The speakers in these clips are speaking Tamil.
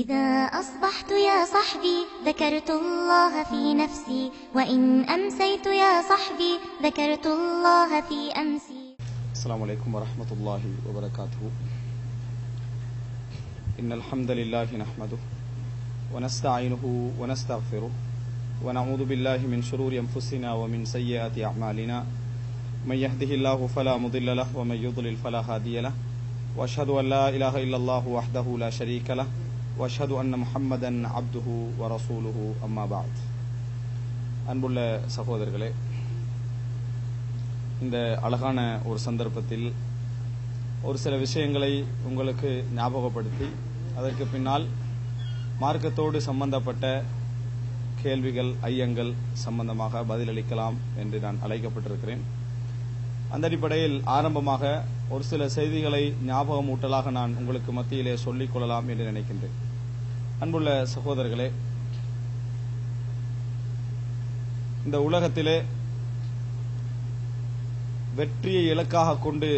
إذا أصبحت يا صحبي ذكرت الله في نفسي وإن أمسيت يا صحبي ذكرت الله في أمسي. السلام عليكم ورحمة الله وبركاته. إن الحمد لله نحمده ونستعينه ونستغفره ونعوذ بالله من شرور أنفسنا ومن سيئات أعمالنا. من يهده الله فلا مضل له ومن يضلل فلا هادي له. وأشهد أن لا إله إلا الله وحده لا شريك له. வஷது அன்ன முஹம்மதன் அப்துஹு வரசூலுஹு அம்மா பாத் அன்புள்ள சகோதரர்களே இந்த அழகான ஒரு சந்தர்ப்பத்தில் ஒரு சில விஷயங்களை உங்களுக்கு ஞாபகப்படுத்தி அதற்கு பின்னால் மார்க்கத்தோடு சம்பந்தப்பட்ட கேள்விகள் ஐயங்கள் சம்பந்தமாக பதிலளிக்கலாம் என்று நான் அழைக்கப்பட்டிருக்கிறேன். அந்த அடிப்படையில் ஆரம்பமாக ஒரு சில செய்திகளை ஞாபகமூட்டலாக நான் உங்களுக்கு மத்தியிலே சொல்லிக் கொள்ளலாம் என்று நினைக்கின்றேன். அன்புள்ள சகோதரர்களே இந்த உலகத்திலே வெற்றியை இலக்காக கொண்டு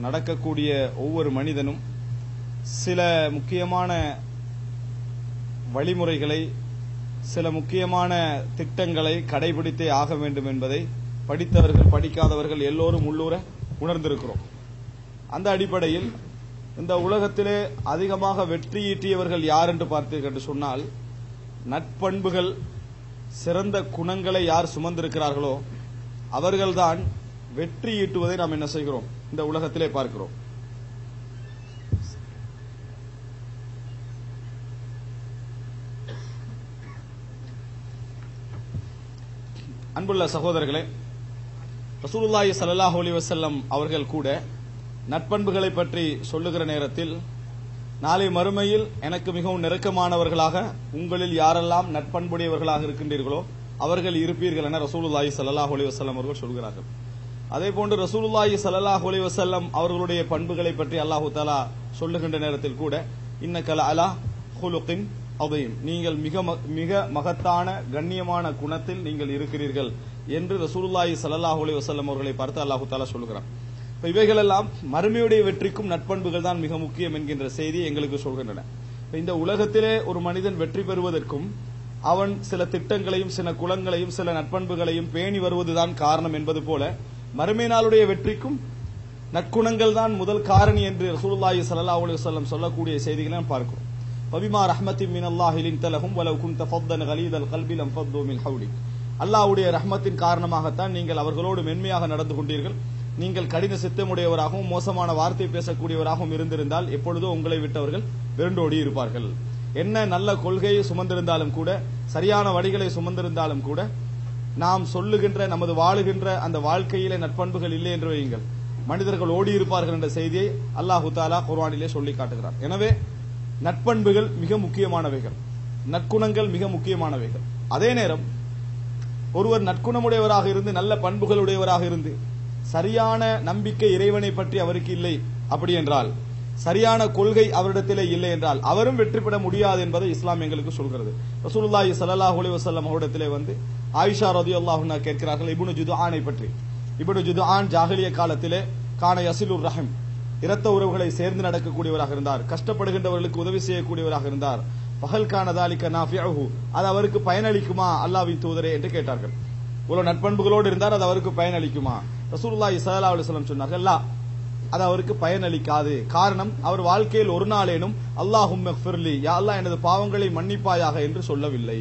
நடக்கக்கூடிய ஒவ்வொரு மனிதனும் சில முக்கியமான வழிமுறைகளை சில முக்கியமான திட்டங்களை கடைபிடித்தே ஆக வேண்டும் என்பதை படித்தவர்கள் படிக்காதவர்கள் எல்லோரும் உள்ளூர உணர்ந்திருக்கிறோம். அந்த அடிப்படையில் இந்த உலகத்திலே அதிகமாக வெற்றி ஈட்டியவர்கள் யார் என்று பார்த்தீர்கள் என்று சொன்னால் நட்பண்புகள் சிறந்த குணங்களை யார் சுமந்திருக்கிறார்களோ அவர்கள்தான் வெற்றி ஈட்டுவதை நாம் என்ன செய்கிறோம்? இந்த உலகத்திலே பார்க்கிறோம். அன்புள்ள சகோதரர்களே ரசூலுல்லாஹி சல்லாஹ் அலி வசல்லம் அவர்கள் கூட நட்பண்புகளை பற்றி சொல்லுகிற நேரத்தில் நாளை மறுமையில் எனக்கு மிகவும் நெருக்கமானவர்களாக உங்களில் யாரெல்லாம் நட்பண்புடையவர்களாக இருக்கின்றீர்களோ அவர்கள் இருப்பீர்கள் என ரசூலுல்லாஹி சல்லாஹ் அலி வசல்லம் அவர்கள் சொல்கிறார்கள். அதே போன்று ரசூலுல்லாஹி சல்லாஹ் அலி வசல்லம் அவர்களுடைய பண்புகளை பற்றி அல்லாஹு தாலா சொல்லுகின்ற நேரத்தில் கூட இன்னக்கல அலா ஹுலுக்கின் அதையும் நீங்கள் மிக மிக மகத்தான கண்ணியமான குணத்தில் நீங்கள் இருக்கிறீர்கள். என்று ரசூலுல்லாஹி ஸல்லல்லாஹு அலி வசல்லம் அவர்களை பார்த்து அல்லாஹு தாலா சொல்கிறான் இப்ப இவைகளெல்லாம் மறுமையுடைய வெற்றிக்கும் நட்பண்புகள் தான் மிக முக்கியம் என்கின்ற செய்தி எங்களுக்கு சொல்கின்றன. இந்த உலகத்திலே ஒரு மனிதன் வெற்றி பெறுவதற்கும் அவன் சில திட்டங்களையும் சில குலங்களையும் சில நட்பண்புகளையும் பேணி வருவதுதான் காரணம் என்பது போல மறுமை நாளுடைய வெற்றிக்கும் நற்குணங்கள் தான் முதல் காரணி என்று ரசூலுல்லாஹி ஸல்லல்லாஹு அலைஹி வஸல்லம் சொல்லக்கூடிய செய்திகளை நாம் பார்க்கிறோம். பபிமா ரஹ்மத்தி மின் அல்லாஹிலின் தலஹும் வலவ் குந்த ஃபத்தன் கலீதல் கல்பி லம் ஃபத்து மின் ஹவுலிக். அல்லாவுடைய ரஹ்மத்தின் காரணமாகத்தான் நீங்கள் அவர்களோடு மென்மையாக நடந்து கொண்டீர்கள். நீங்கள் கடின சித்தமுடையவராகவும் மோசமான வார்த்தை பேசக்கூடியவராகவும் இருந்திருந்தால் எப்பொழுதோ உங்களை விட்டவர்கள் விரண்டோடி இருப்பார்கள். என்ன நல்ல கொள்கையை சுமந்திருந்தாலும் கூட சரியான வழிகளை சுமந்திருந்தாலும் கூட நாம் சொல்லுகின்ற நமது வாழுகின்ற அந்த வாழ்க்கையிலே நட்பண்புகள் இல்லை என்று வையுங்கள். மனிதர்கள் ஓடி இருப்பார்கள் என்ற செய்தியை அல்லாஹு தாலா குர்வானிலே சொல்லி காட்டுகிறார். எனவே நட்பண்புகள் மிக முக்கியமானவைகள். நற்குணங்கள் மிக முக்கியமானவைகள். அதே நேரம் ஒருவர் நற்குணமுடையவராக இருந்து நல்ல பண்புகளுடையவராக இருந்து சரியான நம்பிக்கை இறைவனை பற்றி அவருக்கு இல்லை. அப்படி என்றால் சரியான கொள்கை அவரிடத்திலே இல்லை என்றால் அவரும் வெற்றி பெற முடியாது என்பதை இஸ்லாம் எங்களுக்கு சொல்கிறது. ரசூலுல்லாஹி ஸல்லல்லாஹு அலைஹி வஸல்லம் அவரிடத்திலே வந்து ஆயிஷா ரலியல்லாஹு அன்ஹா கேட்கிறார்கள் இப்னு ஜுதுஆனை பற்றி. இப்னு ஜுதுஆன் ஜாஹிலிய காலத்திலே கான யசிலுர் ரஹம் இரத்த உறவுகளை சேர்ந்து நடக்கக்கூடியவராக இருந்தார் கஷ்டப்படுகின்றவர்களுக்கு உதவி செய்யக்கூடியவராக இருந்தார். பகல் கானதாலிக்க நாஃபியஹு அது அவருக்கு பயனளிக்குமா? அல்லாவின் தூதரே என்று கேட்டார்கள். இவ்வளவு நட்பண்புகளோடு இருந்தார் அது அவருக்கு பயனளிக்குமா? ரசூலுல்லாஹி ஸல்லல்லாஹு அலுவலம் சொன்னார்கள் அது அவருக்கு பயனளிக்காது. காரணம் அவர் வாழ்க்கையில் ஒரு நாளேனும் அல்லாஹும் ஃபிர்லி யா எனது பாவங்களை மன்னிப்பாயாக என்று சொல்லவில்லை.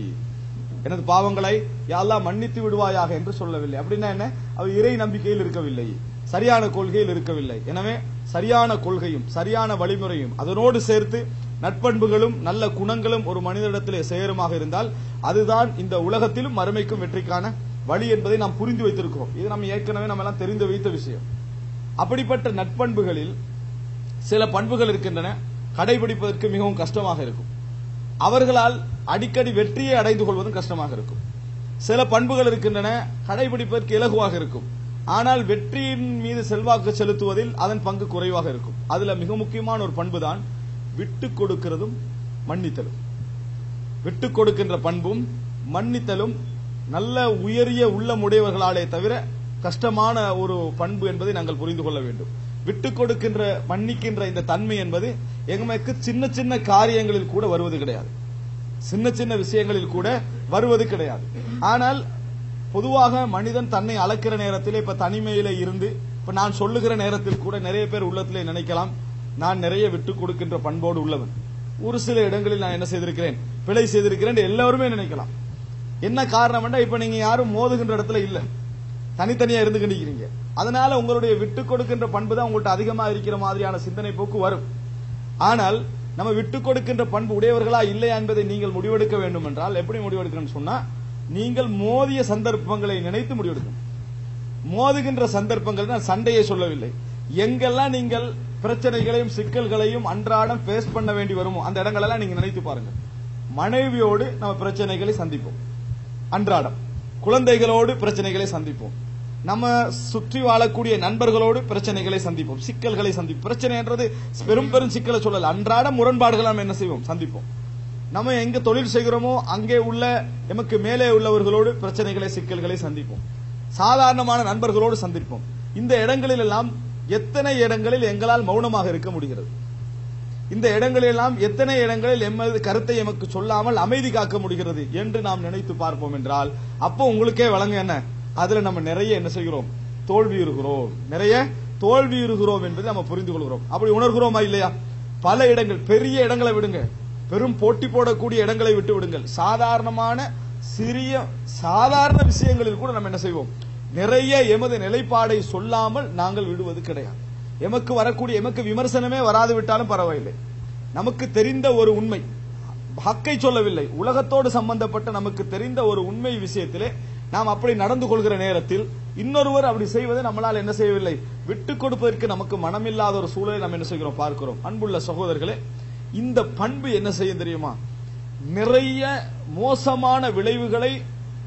எனது பாவங்களை யா மன்னித்து விடுவாயாக என்று சொல்லவில்லை. அப்படின்னா என்ன? அவர் இறை நம்பிக்கையில் இருக்கவில்லை. சரியான கொள்கையில் இருக்கவில்லை. எனவே சரியான கொள்கையும் சரியான வழிமுறையும் அதனோடு சேர்த்து நட்பண்புகளும் நல்ல குணங்களும் ஒரு மனிதனிடத்திலே சேருமாக இருந்தால் அதுதான் இந்த உலகத்திலும் மறுமைக்கும் வெற்றிக்கான வழி என்பதை நாம் புரிந்து வைத்திருக்கிறோம். இது நம்ம ஏற்கனவே நம்ம எல்லாம் தெரிந்து வைத்த விஷயம். அப்படிப்பட்ட நட்பண்புகளில் சில பண்புகள் இருக்கின்றன. கடைபிடிப்பதற்கு மிகவும் கஷ்டமாக இருக்கும். அவர்களால் அடிக்கடி வெற்றியை அடைந்து கொள்வதும் கஷ்டமாக இருக்கும். சில பண்புகள் இருக்கின்றன. கடைபிடிப்பதற்கு இலகுவாக இருக்கும். ஆனால் வெற்றியின் மீது செல்வாக்கு செலுத்துவதில் அதன் பங்கு குறைவாக இருக்கும். அதுல மிக முக்கியமான ஒரு பண்பு தான் விட்டு கொடுக்கிறதும் மன்னித்தலும். விட்டு கொடுக்கின்ற பண்பும் மன்னித்தலும் நல்ல உயரிய உள்ளமுடையவர்களாலே தவிர கஷ்டமான ஒரு பண்பு என்பதை நாங்கள் புரிந்து கொள்ள வேண்டும். விட்டு கொடுக்கின்ற மன்னிக்கின்ற இந்த தன்மை என்பது எங்களுக்கு சின்ன சின்ன காரியங்களில் கூட வருவது கிடையாது. சின்ன சின்ன விஷயங்களில் கூட வருவது கிடையாது. ஆனால் பொதுவாக மனிதன் தன்னை அளக்கிற நேரத்தில் இப்ப தனிமையில இருந்து இப்ப நான் சொல்லுகிற நேரத்தில் கூட நிறைய பேர் உள்ளத்திலே நினைக்கலாம். நான் நிறைய விட்டுக் கொடுக்கின்ற பண்போடு உள்ளவன். ஒரு சில இடங்களில் நான் என்ன செய்திருக்கிறேன்? பிழை செய்திருக்கிறேன் எல்லாருமே நினைக்கலாம். என்ன காரணம் இப்ப நீங்க யாரும் மோதுகின்ற இடத்துல இல்ல. தனித்தனியா இருந்து நிக்கிறீங்க அதனால உங்களுடைய விட்டு கொடுக்கின்ற பண்பு தான் உங்கள்ட்ட அதிகமா இருக்கிற மாதிரியான சிந்தனை போக்கு வரும். ஆனால் நம்ம விட்டு கொடுக்கின்ற பண்பு உடையவர்களா இல்லையா என்பதை நீங்கள் முடிவெடுக்க வேண்டும் என்றால் எப்படி முடிவெடுக்கணும்னு சொன்னா நீங்கள் மோதிய சந்தர்ப்பங்களை நினைத்து முடிவெடுக்கணும். மோதுகின்ற சந்தர்ப்பங்கள் நான் சண்டையை சொல்லவில்லை. எங்கெல்லாம் நீங்கள் பிரச்சனைகளையும் சிக்கல்களையும் அன்றாடம் ஃபேஸ் பண்ண வேண்டி வருமோ? அந்த இடங்களெல்லாம் நீங்க நினைத்து பாருங்க. மனைவியோடு நம்ம பிரச்சனைகளை சந்திப்போம். அன்றாடம். குழந்தைகளோடு பிரச்சனைகளை சந்திப்போம். நம்ம சுற்றி வாழக்கூடிய நண்பர்களோடு பிரச்சனைகளை சந்திப்போம். சிக்கல்களை சந்திப்போம். பிரச்சனை என்றது பெரும் பெரும் சிக்கலை சொல்லல. அன்றாட முரண்பாடுகள் நம்ம என்ன செய்வோம்? சந்திப்போம். நம்ம எங்க தொழில் செய்கிறோமோ அங்கே உள்ள எமக்கு மேலே உள்ளவர்களோடு பிரச்சனைகளை சிக்கல்களை சந்திப்போம். சாதாரணமான நண்பர்களோடு சந்திப்போம். இந்த இடங்களில் எல்லாம் எத்தனை இடங்களில் எங்களால் மௌனமாக இருக்க முடிகிறது? இந்த இடங்களெல்லாம் எத்தனை இடங்களில் எமது கருத்தை எமக்கு சொல்லாமல் அமைதி காக்க முடிகிறது என்று நாம் நினைத்து பார்ப்போம் என்றால் அப்போ உங்களுக்கே வழங்க என்ன? அதுல நம்ம நிறைய என்ன செய்கிறோம்? தோல்வியுறுகிறோம் நிறைய தோல்வியுறுகிறோம் என்பதை நம்ம புரிந்து கொள்கிறோம். அப்படி உணர்கிறோமா இல்லையா? பல இடங்கள் பெரிய இடங்களை விடுங்க. பெரும் போட்டி போடக்கூடிய இடங்களை விட்டு விடுங்கள். சாதாரணமான சிறிய சாதாரண விஷயங்களில் கூட நம்ம என்ன செய்வோம்? நிறைய எமது நிலைப்பாடை சொல்லாமல் நாங்கள் விடுவது கிடையாது. எமக்கு வரக்கூடிய எமக்கு விமர்சனமே வராது விட்டாலும் பரவாயில்லை. நமக்கு தெரிந்த ஒரு உண்மை ஹக்கை சொல்லவில்லை உலகத்தோடு சம்பந்தப்பட்ட நமக்கு தெரிந்த ஒரு உண்மை விஷயத்திலே நாம் அப்படி நடந்து கொள்கிற நேரத்தில் இன்னொருவர் அப்படி செய்வதை நம்மளால் என்ன செய்யவில்லை? விட்டு கொடுப்பதற்கு நமக்கு மனமில்லாத ஒரு சூழலை நம்ம என்ன செய்கிறோம்? பார்க்கிறோம். அன்புள்ள சகோதரர்களே இந்த பண்பு என்ன செய்யும் தெரியுமா? நிறைய மோசமான விளைவுகளை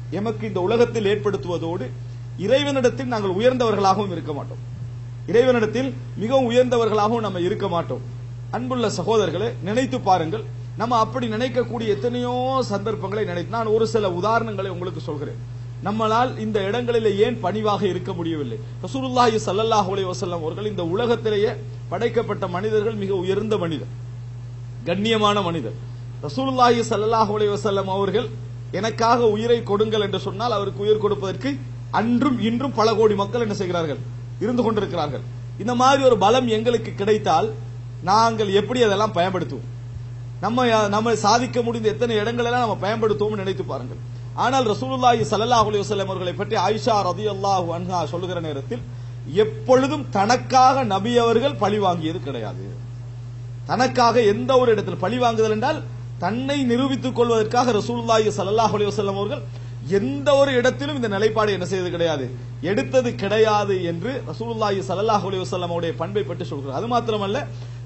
எமக்கு இந்த உலகத்தில் ஏற்படுத்துவதோடு இறைவனிடத்தில் நாங்கள் உயர்ந்தவர்களாகவும் இருக்க மாட்டோம். இறைவனிடத்தில் மிகவும் உயர்ந்தவர்களாகவும் நம்ம இருக்க மாட்டோம். அன்புள்ள சகோதரர்களே நினைத்து பாருங்கள். நம்ம அப்படி நினைக்கக்கூடிய எத்தனையோ சந்தர்ப்பங்களை நினைத்து நான் ஒரு சில உதாரணங்களை உங்களுக்கு சொல்கிறேன். நம்மளால் இந்த இடங்களில் ஏன் பணிவாக இருக்க முடியவில்லை? ரசூலுல்லாஹி சல்லல்லாஹ் அலைஹி வஸல்லம் அவர்கள் இந்த உலகத்திலேயே படைக்கப்பட்ட மனிதர்கள் மிக உயர்ந்த மனிதர். கண்ணியமான மனிதர். ரசூலுல்லாஹி சல்லல்லாஹ் அலைஹி வஸல்லம் அவர்கள் எனக்காக உயிரை கொடுங்கள் என்று சொன்னால் அவருக்கு உயிர் கொடுப்பதற்கு அன்றும் இன்றும் பல கோடி மக்கள் என்ன செய்கிறார்கள்? இருந்து கொண்டிருக்கிறார்கள். இந்த மாதிரி ஒரு பலம் எங்களுக்கு கிடைத்தால் நாங்கள் எப்படி அதெல்லாம் பயன்படுத்துவோம்? நம்ம நம்ம சாதிக்க முடிந்த எத்தனை இடங்கள் எல்லாம் நம்ம பயன்படுத்துவோம் நினைத்து பாருங்கள். ஆனால் ரசூலுல்லாஹி சல்லாஹ் அலைஹி வஸல்லம் அவர்களை பற்றி ஆயிஷா அல்லாஹ் அன்ஹா சொல்லுகிற நேரத்தில் எப்பொழுதும் தனக்காக நபி அவர்கள் பழி வாங்கியது கிடையாது. தனக்காக எந்த ஒரு இடத்தில் பழி வாங்குதல் என்றால் தன்னை நிரூபித்துக் கொள்வதற்காக ரசூலுல்லாஹி சல்லாஹ் அலைஹி வஸல்லம் அவர்கள் எந்த ஒரு இடத்திலும் இந்த நிலைப்பாடு என்ன செய்தது கிடையாது. எடுத்தது கிடையாது என்று ரசூலுல்லாஹி ஸல்லல்லாஹு அலைஹி வஸல்லம் அவருடைய பண்பை பற்றி சொல்கிறார். அது மாத்திரமல்ல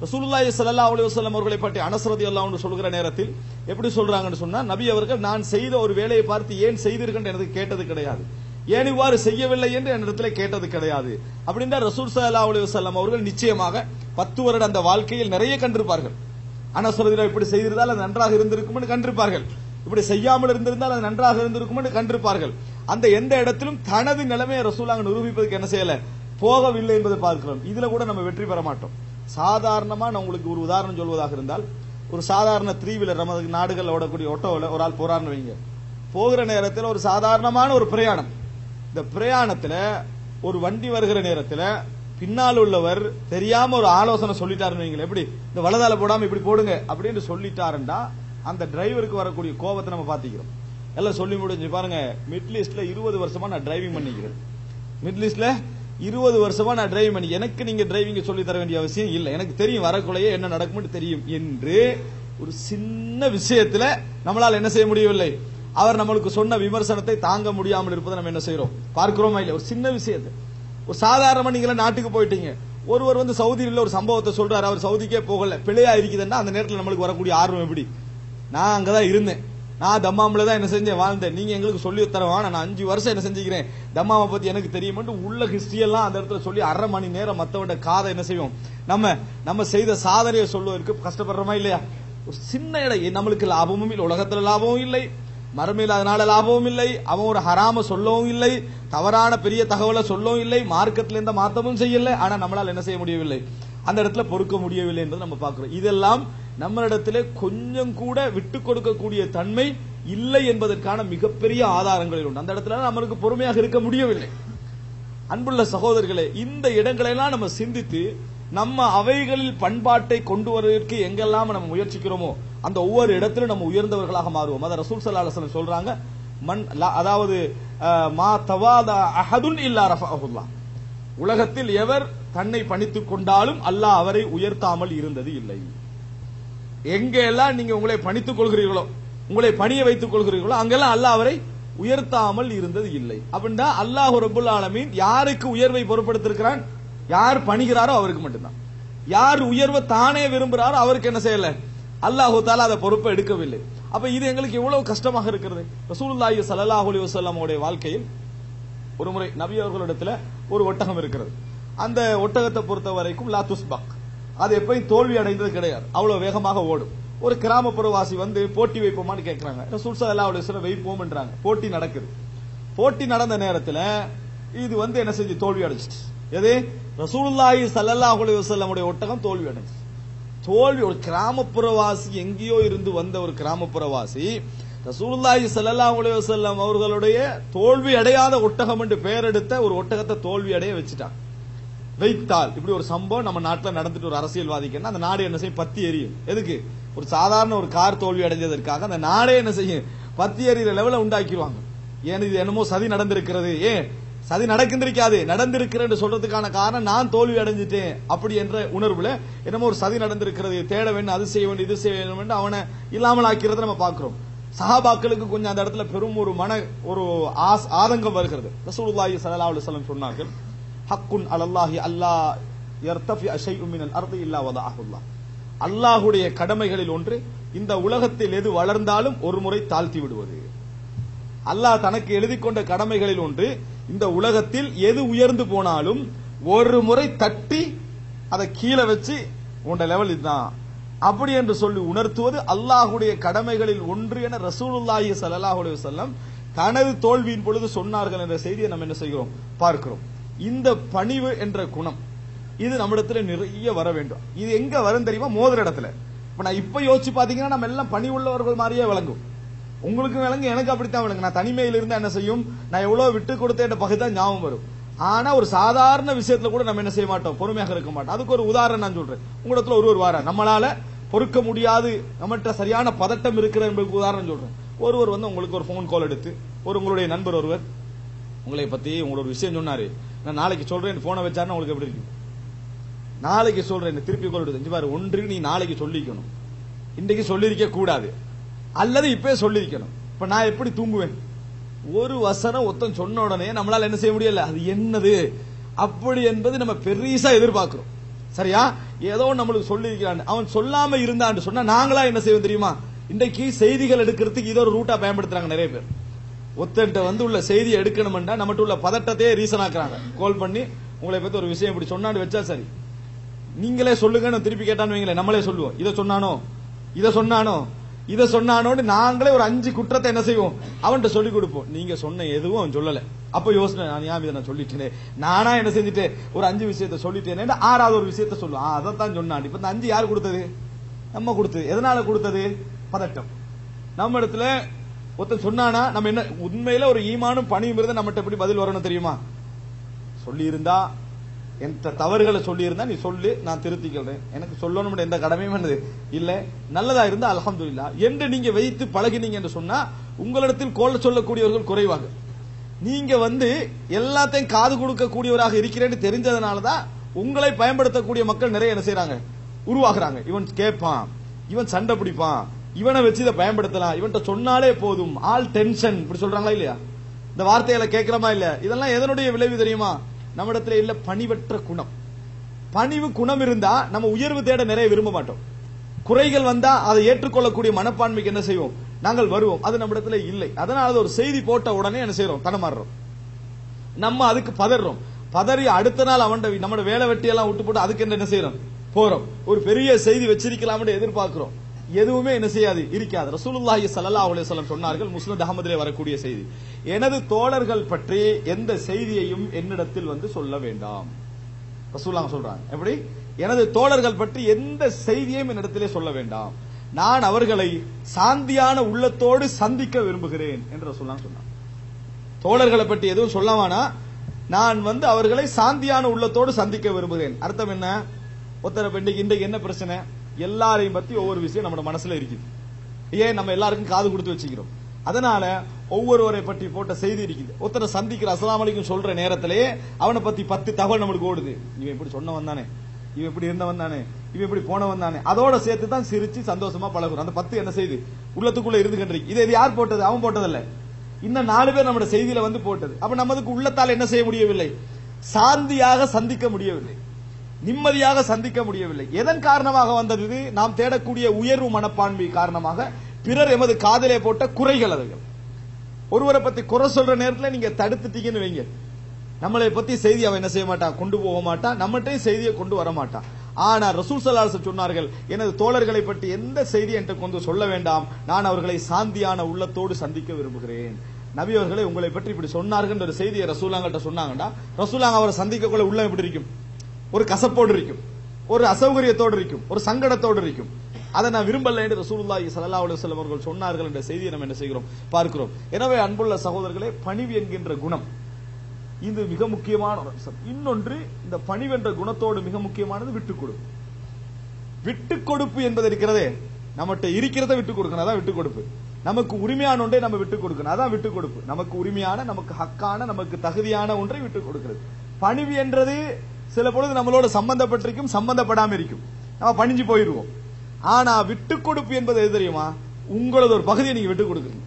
ரசூலுல்லாஹி ஸல்லல்லாஹு அலைஹி வஸல்லம் அவர்களை பற்றி அனஸ் ரலியல்லாஹு அன்ஹு சொல்கிற நேரத்தில் எப்படி சொல்றாங்கன்னு சொன்னா நபி அவர்கள் நான் செய்த ஒரு வேலையை பார்த்து ஏன் செய்தீர்கள்? எனக்கு கேட்டது கிடையாது. ஏன் இவ்வாறு செய்யவில்லை? என்று என்னிடத்தில் கேட்டது கிடையாது. அப்படின்னா ரசூல் சல்லா அலி வஸல்லம் அவர்கள் நிச்சயமாக பத்து வருட அந்த வாழ்க்கையில் நிறைய கண்டிருப்பார்கள். அனஸ்ரதில இப்படி செய்திருந்தால் அது நன்றாக இருந்திருக்கும்னு கண்டிருப்பார்கள். இப்படி செய்யாமல் இருந்திருந்தால் அது நன்றாக இருந்திருக்கும் என்று கண்டிருப்பார்கள். அந்த எந்த இடத்திலும் தனது நிலைமையை ரசூலாங்க நிரூபிப்பதற்கு என்ன செய்யல? போகவில்லை என்பதை பார்க்கிறோம். இதுல கூட நம்ம வெற்றி பெற மாட்டோம். சாதாரணமா நான் உங்களுக்கு ஒரு உதாரணம் சொல்வதாக இருந்தால் ஒரு சாதாரண த்ரீ வீலர் நமது நாடுகள் ஓடக்கூடிய ஒட்டோவில் ஒரு ஆள் போறான்னு வைங்க. போகிற நேரத்தில் ஒரு சாதாரணமான ஒரு பிரயாணம். இந்த பிரயாணத்தில் ஒரு வண்டி வருகிற நேரத்தில் பின்னால் உள்ளவர் தெரியாம ஒரு ஆலோசனை சொல்லிட்டாருன்னு வைங்களேன். எப்படி? இந்த வலதால போடாம இப்படி போடுங்க அப்படின்னு சொல்லிட்டாருன்னா அந்த டிரைவருக்கு வரக்கூடிய கோபத்தை நம்ம பாத்திக்கிறோம் எல்லாம் சொல்லி முடிஞ்சு பாருங்க மிடில் ஈஸ்ட்ல இருபது வருஷமா நான் டிரைவிங் பண்ணிக்கிறேன். மிடில் ஈஸ்ட்ல இருபது வருஷமா நான் டிரைவிங் பண்ணி எனக்கு நீங்க டிரைவிங் சொல்லி தர வேண்டிய அவசியம் இல்லை. எனக்கு தெரியும் வரக்குள்ளேயே என்ன நடக்கும்னு தெரியும் என்று ஒரு சின்ன விஷயத்துல நம்மளால என்ன செய்ய முடியவில்லை. அவர் நம்மளுக்கு சொன்ன விமர்சனத்தை தாங்க முடியாமல் இருப்பதை நம்ம என்ன செய்யறோம் பார்க்கிறோமா இல்ல ஒரு சின்ன விஷயத்தை. ஒரு சாதாரணமா நீங்க நாட்டுக்கு போயிட்டீங்க. ஒருவர் வந்து சவுதியில் ஒரு சம்பவத்தை சொல்றாரு. அவர் சவுதிக்கே போகல. பிழையா இருக்குதுன்னா அந்த நேரத்தில் நம்மளுக்கு வரக்கூடிய ஆர்வம் எப்படி? நான் அங்கதான் இருந்தேன். நான் தம்மாமில தான் என்ன செஞ்சேன் வாழ்ந்தேன். நீங்க எங்களுக்கு சொல்லி தரவா நான் அஞ்சு வருஷம் என்ன செஞ்சுக்கிறேன். தம்மாவை பத்தி எனக்கு தெரியுமென்று உள்ள ஹிஸ்டரி எல்லாம் அந்த இடத்துல சொல்லி அரை மணி நேரம் மத்தவட காதை என்ன செய்வோம்? நம்ம நம்ம செய்த சாதனையை சொல்லுவதற்கு கஷ்டப்படுறோமா இல்லையா? ஒரு சின்ன இடம். நம்மளுக்கு லாபமும் இல்லை. உலகத்துல லாபமும் இல்லை. மறுமையில் அதனால லாபமும் இல்லை. அவன் ஒரு ஹராம சொல்லவும் இல்லை. தவறான பெரிய தகவலை சொல்லவும் இல்லை. மார்க்கத்துல எந்த மாத்தமும் செய்யல. ஆனா நம்மளால என்ன செய்ய முடியவில்லை? அந்த இடத்துல பொறுக்க முடியவில்லை என்பதை நம்ம பாக்குறோம் இதெல்லாம் நம்மளிடத்திலே கொஞ்சம் கூட விட்டு கொடுக்கக்கூடிய தன்மை இல்லை என்பதற்கான மிகப்பெரிய ஆதாரங்கள் உண்டு. அந்த இடத்துல நம்மளுக்கு பொறுமையாக இருக்க முடியவில்லை. அன்புள்ள சகோதரர்களே இந்த இடங்களெல்லாம் நம்ம சிந்தித்து நம்ம அவைகளில் பண்பாட்டை கொண்டு வருவதற்கு எங்கெல்லாம் நம்ம முயற்சிக்கிறோமோ அந்த ஒவ்வொரு இடத்திலும் நம்ம உயர்ந்தவர்களாக மாறுவோம். அதை ரசூல் சல்லா சொல்றாங்க மண் லா- அதாவது மா தவாதா அஹதுன் இல்லா ரஃபஅஹுல்லா உலகத்தில் எவர் தன்னை பணித்துக் கொண்டாலும் அல்லாஹ் அவரை உயர்த்தாமல் இருந்தது இல்லை. எங்க எல்லாம் நீங்க உங்களை பணித்துக் கொள்கிறீர்களோ உங்களை பணிய வைத்துக் கொள்கிறீர்களோ அங்கெல்லாம் அல்லாஹ் அவரை உயர்த்தாமல் இருந்தது இல்லை. அப்படின்னா அல்லாஹ் ரபுல் ஆலமீன் யாருக்கு உயர்வை பொருட்படுத்திருக்கிறான்? யார் பணிகிறாரோ அவருக்கு மட்டும்தான். யார் உயர்வை தானே விரும்புகிறாரோ அவருக்கு என்ன செய்யல? அல்லாஹு தாலா அதை பொறுப்பை எடுக்கவில்லை. அப்ப இது எங்களுக்கு எவ்வளவு கஷ்டமாக இருக்கிறது? ரசூலுல்லாஹி சல்லாஹ் அலி வஸல்லம் உடைய வாழ்க்கையில் ஒரு முறை நபி அவர்களிடத்துல ஒரு ஒட்டகம் இருக்கிறது. அந்த ஒட்டகத்தை பொறுத்த வரைக்கும் லா துஸ்பக். அது எப்பயும் தோல்வி அடைந்தது கிடையாது. அவ்வளவு வேகமாக ஓடும். ஒரு கிராமப்புறவாசி வந்து போட்டி வைப்போமான்னு கேட்கிறாங்க ரசூல் ஸல்லல்லாஹு அலைஹி வைப்போம்ன்றாங்க. போட்டி நடக்குது. போட்டி நடந்த நேரத்தில் இது வந்து என்ன செஞ்சு? தோல்வி அடைஞ்சிச்சு. எது? ரசூல்லாஹி சல்லல்லா அலைஹி வஸல்லம் ஒட்டகம் தோல்வி அடைஞ்சு தோல்வி ஒரு கிராமப்புறவாசி எங்கேயோ இருந்து வந்த ஒரு கிராமப்புறவாசி ரசூலுல்லாஹி சல்லல்லா அலைஹி வஸல்லம் அவர்களுடைய தோல்வி அடையாத ஒட்டகம் என்று பெயர் எடுத்த ஒரு ஒட்டகத்தை தோல்வி அடைய வச்சுட்டாங்க வைத்தால் இப்படி ஒரு சம்பவம் நம்ம நாட்டில் நடந்துட்டு ஒரு அரசியல்வாதிக்குன்னா அந்த நாடு என்ன செய்யும்? பத்தி எரியும். எதுக்கு? ஒரு சாதாரண ஒரு கார் தோல்வி அடைஞ்சதற்காக அந்த நாடே என்ன செய்யும்? பத்தி எறிகிற லெவலில் உண்டாக்கிடுவாங்க. ஏன் இது என்னமோ சதி நடந்திருக்கிறது? ஏன்? சதி நடக்கின்றிருக்காது. நடந்திருக்கிறேன்னு சொல்றதுக்கான காரணம் நான் தோல்வி அடைஞ்சிட்டேன் அப்படி என்ற உணர்வுல என்னமோ ஒரு சதி நடந்திருக்கிறது. தேட வேண்டும் அது செய்ய வேண்டும் இது செய்ய வேண்டும் என்று அவனை இல்லாமல் ஆக்கிறத நம்ம பார்க்கிறோம். சஹாபாக்களுக்கு கொஞ்சம் அந்த இடத்துல பெரும் ஒரு மன ஒரு ஆதங்கம் வருகிறது. ரசூலுல்லாஹி ஸல்லல்லாஹு அலைஹி வஸல்லம் சொன்னார்கள் ஹக்குன் அலல்லாஹி அல்லாஹ் யர்தஃபி ஷைஉம் மினல் அர்தி இல்லா வதஅஹுல்லாஹ் அல்லாஹ்வுடைய கடமைகளில் ஒன்று இந்த உலகத்தில் எது வளர்ந்தாலும் ஒரு முறை தாழ்த்தி விடுவது. அல்லாஹ் தனக்கு எழுதி கொண்ட கடமைகளில் ஒன்று இந்த உலகத்தில் எது உயர்ந்து போனாலும் ஒரு முறை தட்டி அதை கீழே வச்சு உண்ட லெவல் இதுதான். அப்படி என்று சொல்லி உணர்த்துவது அல்லாஹுடைய கடமைகளில் ஒன்று என ரசூலுல்லாஹி சல்லாஹுடைய செல்லம் தனது தோல்வியின் பொழுது சொன்னார்கள் என்ற செய்தியை நம்ம என்ன செய்கிறோம்? பார்க்கிறோம். இந்த பணிவு என்ற குணம் இது நம்மிடத்துல நிறைய வர வேண்டும். இது எங்க வரும் தெரியுமா? மோதிர இடத்துல. இப்ப நான் இப்ப யோசிச்சு பாத்தீங்கன்னா நம்ம எல்லாம் பணி உள்ளவர்கள் மாதிரியே விளங்கும். உங்களுக்கு விளங்கு எனக்கு அப்படித்தான் விளங்கு நான் தனிமையில் இருந்தா என்ன செய்யும்? நான் எவ்வளவு விட்டு கொடுத்தேன் பகுதி தான் ஞாபகம் வரும். ஆனா ஒரு சாதாரண விஷயத்துல கூட நம்ம என்ன செய்ய மாட்டோம்? பொறுமையாக இருக்க மாட்டோம். அதுக்கு ஒரு உதாரணம் நான் சொல்றேன். உங்களிடத்துல ஒருவர் வார நம்மளால பொறுக்க முடியாது. நம்மகிட்ட சரியான பதட்டம் இருக்கிற என்பதுக்கு உதாரணம் சொல்றேன். ஒருவர் வந்து உங்களுக்கு ஒரு ஃபோன் கால் எடுத்து ஒரு உங்களுடைய நண்பர் ஒருவர் உங்களை பத்தி உங்களோட விஷயம் சொன்னாரு. நான் நாளைக்கு சொல்றேன் போனை வச்சாருன்னா உங்களுக்கு எப்படி இருக்கு நாளைக்கு சொல்றேன் திருப்பி கால் செஞ்சு பாரு ஒன்று நீ நாளைக்கு சொல்லிக்கணும். இன்றைக்கு சொல்லியிருக்க கூடாது. அல்லது இப்பவே சொல்லியிருக்கணும். இப்ப நான் எப்படி தூங்குவேன்? ஒரு வசனம் ஒத்தன் சொன்ன உடனே நம்மளால என்ன செய்ய முடியல? அது என்னது? அப்படி என்பது நம்ம பெருசா எதிர்பார்க்கிறோம். சரியா? ஏதோ நம்மளுக்கு சொல்லியிருக்கிறான். அவன் சொல்லாம இருந்தான்னு சொன்னா நாங்களா என்ன செய்வோம் தெரியுமா? இன்றைக்கு செய்திகள் எடுக்கிறதுக்கு இதோ ஒரு ரூட்டா பயன்படுத்துறாங்க நிறைய பேர். ஒத்தன்ட்ட வந்து உள்ள செய்தியை எடுக்கணும்னா நம்மகிட்ட உள்ள பதட்டத்தையே ரீசன் ஆக்குறாங்க. கால் பண்ணி உங்களை பத்தி ஒரு விஷயம் இப்படி சொன்னான்னு வச்சா சரி. நீங்களே சொல்லுங்கன்னு திருப்பி கேட்டான்னு வைங்களேன் நம்மளே சொல்லுவோம். இதை சொன்னானோ? இதை சொன்னானோ? இதை சொன்னானோன்னு நாங்களே ஒரு அஞ்சு குற்றத்தை என்ன செய்வோம்? அவன்கிட்ட சொல்லி கொடுப்போம். நீங்க சொன்ன எதுவும் அவன் சொல்லல. அப்ப யோசனை நான் ஏன் இதை நான் சொல்லிட்டேனே? நானா என்ன செஞ்சுட்டு ஒரு அஞ்சு விஷயத்த சொல்லிட்டேனே ஆறாவது ஒரு விஷயத்த சொல்லுவோம். ஆ, அதைத்தான் சொன்னான். இப்ப இந்த அஞ்சு யார் கொடுத்தது? நம்ம கொடுத்தது. எதனால கொடுத்தது? பதட்டம். நம்ம இடத்துல ஒருத்தன் சொன்னானா நம்ம என்ன உண்மையில ஒரு ஈமானும் பணியும் இருந்தா நம்மகிட்ட எப்படி பதில் வரணும் தெரியுமா? சொல்லியிருந்தா எந்த தவறுகளை சொல்லியிருந்தா நீ சொல்லு நான் திருத்திக்கிறேன். எனக்கு சொல்லணும் எந்த கடமையும் என்னது? இல்ல. நல்லதா இருந்தா அல்ஹம்துலில்லாஹ் என்று நீங்க வைத்து பழகினீங்க என்று சொன்னா உங்களிடத்தில் கோல சொல்லக்கூடியவர்கள் குறைவாக. நீங்க வந்து எல்லாத்தையும் காது கொடுக்கக்கூடியவராக இருக்கிறேன்னு தெரிஞ்சதுனாலதான் உங்களை பயன்படுத்தக்கூடிய மக்கள் நிறைய என்ன செய்யறாங்க உருவாகுறாங்க. இவன் கேட்பான் இவன் சண்டை பிடிப்பான். இவனை வச்சு இதை பயன்படுத்தலாம். இவன்கிட்ட சொன்னாலே போதும். ஆல் டென்ஷன் இப்படி சொல்றாங்களா இல்லையா? இந்த வார்த்தைகளை கேட்கிறோமா இல்ல இதெல்லாம் எதனுடைய விளைவு தெரியுமா? நம்மிடத்துல இல்ல பணிவற்ற குணம். பணிவு குணம் இருந்தா நம்ம உயர்வு தேட நிறைய விரும்ப மாட்டோம். குறைகள் வந்தா அதை ஏற்றுக்கொள்ளக்கூடிய மனப்பான்மைக்கு என்ன செய்வோம்? நாங்கள் வருவோம். அது நம்மிடத்துல இல்லை. அதனால அது ஒரு செய்தி போட்ட உடனே என்ன செய்யறோம் தனமாறுறோம் நம்ம அதுக்கு பதறோம். பதறி அடுத்த நாள் அவன் நம்மளோட வேலை வெட்டி எல்லாம் விட்டு போட்டு அதுக்கு என்ன செய்யறோம் போறோம். ஒரு பெரிய செய்தி வச்சிருக்கலாம்னு எதிர்பார்க்கிறோம். எதுவுமே என்ன செய்யாது இருக்காது. ரசூலுல்லாஹி ஸல்லல்லாஹு அலைஹி வஸல்லம் சொன்னார்கள் முஸ்லிம் அகமதிலே வரக்கூடிய செய்தி. எனது தோழர்கள் பற்றி எந்த செய்தியையும் என்னிடத்தில் வந்து சொல்ல வேண்டாம். ரசூலுல்லாஹ் சொல்றாங்க. எப்படி? எனது தோழர்கள் பற்றி எந்த செய்தியையும் என்னிடத்திலே சொல்ல வேண்டாம். நான் அவர்களை சாந்தியான உள்ளத்தோடு சந்திக்க விரும்புகிறேன் என்று ரசூலுல்லாஹ் சொன்னான். தோழர்களை பற்றி எதுவும் சொல்லவானா நான் வந்து அவர்களை சாந்தியான உள்ளத்தோடு சந்திக்க விரும்புகிறேன். அர்த்தம் என்ன? ஒருத்தர இன்றைக்கு என்ன பிரச்சனை? எல்லாரையும் பத்தி ஒவ்வொரு விஷயம் நம்ம மனசுல இருக்குது. ஏன்? நம்ம எல்லாருக்கும் காது கொடுத்து வச்சுக்கிறோம். அதனால ஒவ்வொருவரை பற்றி போட்ட செய்தி இருக்குது. ஒருத்தனை சந்திக்கிற அசலாமலைக்கும் அலைக்கும் சொல்ற நேரத்திலேயே அவனை பத்தி பத்து தகவல் நம்மளுக்கு ஓடுது. இவன் இப்படி சொன்னவன் தானே. இவன் இப்படி இருந்தவன் தானே. இவன் இப்படி போனவன் தானே. அதோட சேர்த்து தான் சிரிச்சு சந்தோஷமா பழகுறோம். அந்த பத்து என்ன செய்து? உள்ளத்துக்குள்ள இருந்து கண்டிருக்கு. இது இது யார் போட்டது? அவன் போட்டதல்ல. இன்னும் நாலு பேர் நம்மளோட செய்தியில வந்து போட்டது. அப்ப நமதுக்கு உள்ளத்தால் என்ன செய்ய முடியவில்லை? சாந்தியாக சந்திக்க முடியவில்லை. நிம்மதியாக சந்திக்க முடியவில்லை. எதன் காரணமாக வந்தது நாம் தேடக்கூடிய உயர்வு மனப்பான்மை காரணமாக பிறர் எமது காதலே போட்ட குறைகள் அதுகள். ஒருவரை பத்தி குறை சொல்ற நேரத்துல நீங்க தடுத்துட்டீங்கன்னு வைங்க. நம்மளை பத்தி செய்தி அவன் என்ன செய்ய மாட்டான்? கொண்டு போக மாட்டான். நம்மகிட்டயும் செய்தியை கொண்டு வர மாட்டான். ஆனா ரசூல் சல்லாஸ் சொன்னார்கள் எனது தோழர்களை பற்றி எந்த செய்தி என்று கொண்டு சொல்ல வேண்டாம். நான் அவர்களை சாந்தியான உள்ளத்தோடு சந்திக்க விரும்புகிறேன். நபி அவர்களை உங்களை பற்றி இப்படி சொன்னார்கள் ஒரு செய்தியை ரசூலாங்கிட்ட சொன்னாங்கடா. ரசூலாங்க அவரை சந்திக்கக்குள்ள உள்ள எப்படி இருக்கும்? ஒரு கசப்போடு இருக்கும். ஒரு அசௌகரியத்தோடு இருக்கும். ஒரு சங்கடத்தோடு இருக்கும். அதை நான் விரும்பல என்று ரசூலுல்லாஹி ஸல்லல்லாஹு அலைஹி அவர்கள் சொன்னார்கள் என்ற செய்தியை நம்ம என்ன செய்கிறோம்? பார்க்கிறோம். எனவே அன்புள்ள சகோதரர்களே பணிவு என்கின்ற குணம் இது மிக முக்கியமான ஒரு அம்சம். இன்னொன்று இந்த பணிவென்ற குணத்தோடு மிக முக்கியமானது விட்டுக் கொடுப்பு விட்டுக் கொடுப்பு என்பது இருக்கிறதே நம்மகிட்ட இருக்கிறத விட்டுக் கொடுக்கணும். அதான் விட்டுக் கொடுப்பு. நமக்கு உரிமையான ஒன்றை நம்ம விட்டுக் கொடுக்கணும். அதான் விட்டுக் கொடுப்பு. நமக்கு உரிமையான நமக்கு ஹக்கான நமக்கு தகுதியான ஒன்றை விட்டுக் கொடுக்கிறது. பணிவு என்றது சில பொழுது நம்மளோட சம்பந்தப்பட்டிருக்கும் சம்பந்தப்படாம இருக்கும் நம்ம பணிஞ்சு போயிருவோம். ஆனா விட்டு கொடுப்பு என்பது எது தெரியுமா? உங்களது ஒரு பகுதியை நீங்க விட்டு கொடுக்குறீங்க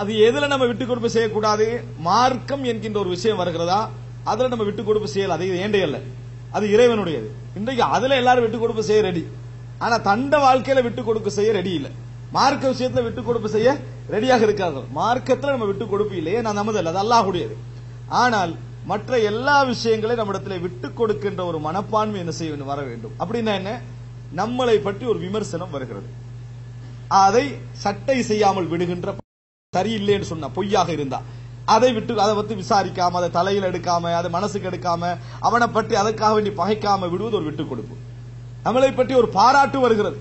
அது எதுல நம்ம விட்டு கொடுப்பு செய்யக்கூடாது? மார்க்கம் என்கின்ற ஒரு விஷயம் வருகிறதா? அதுல நம்ம விட்டு கொடுப்பு செய்யல. அது ஏண்டே அல்ல. அது இறைவனுடையது. இன்றைக்கு அதுல எல்லாரும் விட்டு கொடுப்பு செய்ய ரெடி ஆனா தண்ட வாழ்க்கையில விட்டு கொடுக்க செய்ய ரெடி இல்ல. மார்க்க விஷயத்துல விட்டு கொடுப்பு செய்ய ரெடியாக இருக்கார்கள். மார்க்கத்துல நம்ம விட்டு கொடுப்பு இல்லையே நான் நமது அல்ல அது அல்லாஹுடையது. ஆனால் மற்ற எல்லா விஷயங்களையும் நம்மிடத்துல விட்டு கொடுக்கின்ற ஒரு மனப்பான்மை என்ன செய்ய வர வேண்டும். அப்படின்னா என்ன? நம்மளை பற்றி ஒரு விமர்சனம் வருகிறது. அதை சட்டை செய்யாமல் விடுகின்ற சரியில்லைன்னு சொன்னா பொய்யாக இருந்தா. அதை விட்டு அதை பத்தி விசாரிக்காம அதை தலையில் எடுக்காம அதை மனசுக்கு எடுக்காம அவனை பற்றி அதற்காக வேண்டி பகைக்காம விடுவது ஒரு விட்டுக் கொடுப்பு. நம்மளை பற்றி ஒரு பாராட்டு வருகிறது.